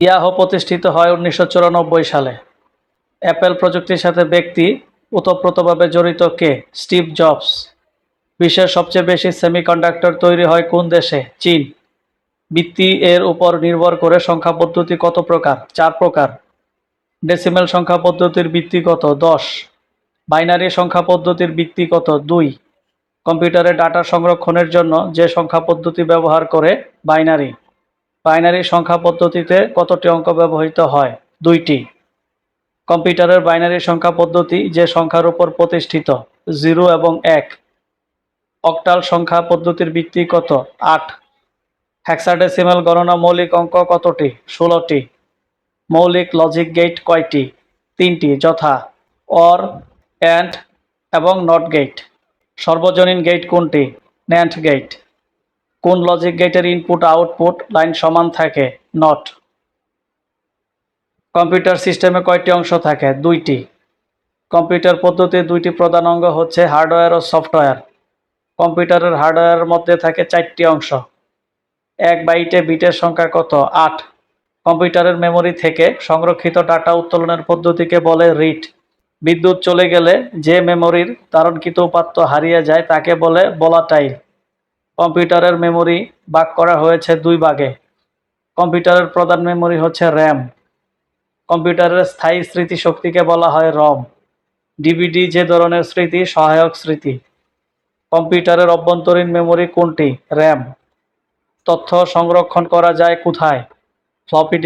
Yahoo প্রতিষ্ঠিত হয় উনিশশো চুরানব্বই সালে। অ্যাপেল প্রযুক্তির সাথে ব্যক্তি ওতপ্রোতভাবে জড়িত কে? Steve jobs. বিশ্বের সবচেয়ে বেশি সেমিকন্ডাক্টর তৈরি হয় কোন দেশে? চীন। বৃত্তি এর উপর নির্ভর করে সংখ্যা পদ্ধতি কত প্রকার? চার প্রকার। ডেসিমেল সংখ্যা পদ্ধতির ভিত্তি কত? দশ। বাইনারি সংখ্যা পদ্ধতির ভিত্তি কত? দুই। কম্পিউটারে ডাটা সংরক্ষণের জন্য যে সংখ্যা পদ্ধতি ব্যবহার করে বাইনারি। বাইনারি সংখ্যা পদ্ধতিতে কতটি অঙ্ক ব্যবহৃত হয়? দুইটি। কম্পিউটারের বাইনারি সংখ্যা পদ্ধতি যে সংখ্যার উপর প্রতিষ্ঠিত, জিরো এবং এক। অক্টাল সংখ্যা পদ্ধতির ভিত্তি কত? আট। হ্যাক্সাডেসিমাল গণনা মৌলিক অঙ্ক কতটি? ষোলোটি। মৌলিক লজিক গেট কয়টি? তিনটি, যথা। অর, অ্যান্ড এবং নট গেট সর্বজনীন গেট কোনটি? ন্যান্ড গেট কোন লজিক গেটের ইনপুট আউটপুট লাইন সমান থাকে? নট কম্পিউটার সিস্টেমে কয়টি অংশ থাকে? দুইটি। কম্পিউটার পদ্ধতির দুইটি প্রধান অঙ্গ হচ্ছে হার্ডওয়্যার ও সফটওয়্যার কম্পিউটারের হার্ডওয়্যারের মধ্যে থাকে চারটি অংশ। এক বাইটে বিটের সংখ্যা কত? আট। কম্পিউটারের মেমরি থেকে সংরক্ষিত ডাটা উত্তোলনের পদ্ধতিকে বলে রিড বিদ্যুৎ চলে গেলে যে মেমরির ধারণকৃত উপাত্ত হারিয়ে যায়, তাকে বলে ভোলাটাইল কম্পিউটারের মেমরি ভাগ করা হয়েছে দুই ভাগে। কম্পিউটারের প্রধান মেমরি হচ্ছে র্যাম। কম্পিউটারের স্থায়ী স্মৃতিশক্তিকে বলা হয় রম। ডিভিডি যে ধরনের স্মৃতি, সহায়ক স্মৃতি। কম্পিউটারের অভ্যন্তরীণ মেমরি কোনটি? র্যাম। তথ্য সংরক্ষণ করা যায় কোথায়? ফ্লপি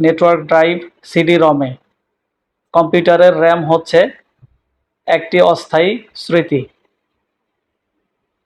নেটওয়ার্ক ড্রাইভ, সিডি রমে। কম্পিউটারের র্যাম হচ্ছে একটি অস্থায়ী স্মৃতি।